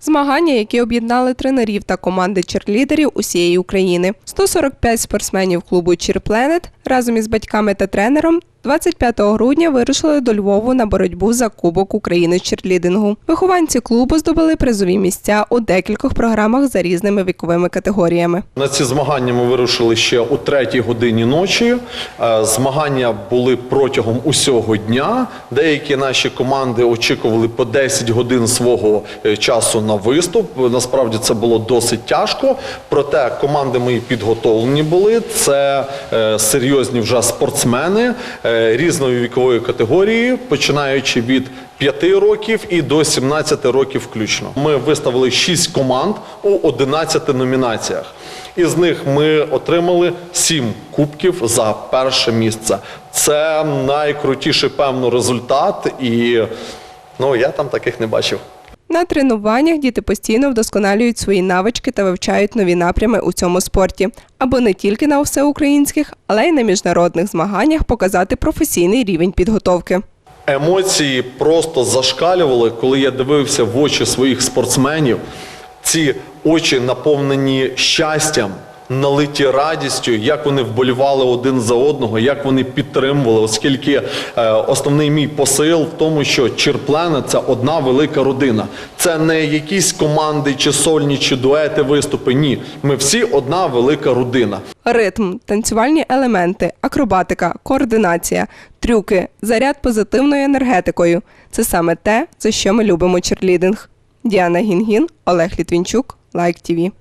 Змагання, які об'єднали тренерів та команди черлідерів усієї України. 145 спортсменів клубу Чірпленет разом із батьками та тренером 25 грудня вирушили до Львову на боротьбу за Кубок України з черлідингу. Вихованці клубу здобули призові місця у декількох програмах за різними віковими категоріями. На ці змагання ми вирушили ще у третій годині ночі. Е, Змагання були протягом усього дня. Деякі наші команди очікували по 10 годин свого е, часу на виступ. Насправді це було досить тяжко. Проте команди мої підготовлені були. Це е, серйозні вже спортсмени різної вікової категорії, починаючи від 5 років і до 17 років включно. Ми виставили 6 команд у 11 номінаціях. Із них ми отримали 7 кубків за перше місце. Це найкрутіший певно результат, і ну я там таких не бачив. На тренуваннях діти постійно вдосконалюють свої навички та вивчають нові напрями у цьому спорті, аби не тільки на всеукраїнських, але й на міжнародних змаганнях показати професійний рівень підготовки. Емоції просто зашкалювали, коли я дивився в очі своїх спортсменів. Ці очі наповнені щастям, налиті радістю, як вони вболівали один за одного, як вони підтримували, оскільки е, основний мій посил в тому, що Чірплена це одна велика родина. Це не якісь команди, чи сольні, чи дуети, виступи. Ні, ми всі одна велика родина. Ритм, танцювальні елементи, акробатика, координація, трюки, заряд позитивною енергетикою це саме те, за що ми любимо черлідинг. Діана Гінгін, Олег Літвінчук, Лайк ТІВІ.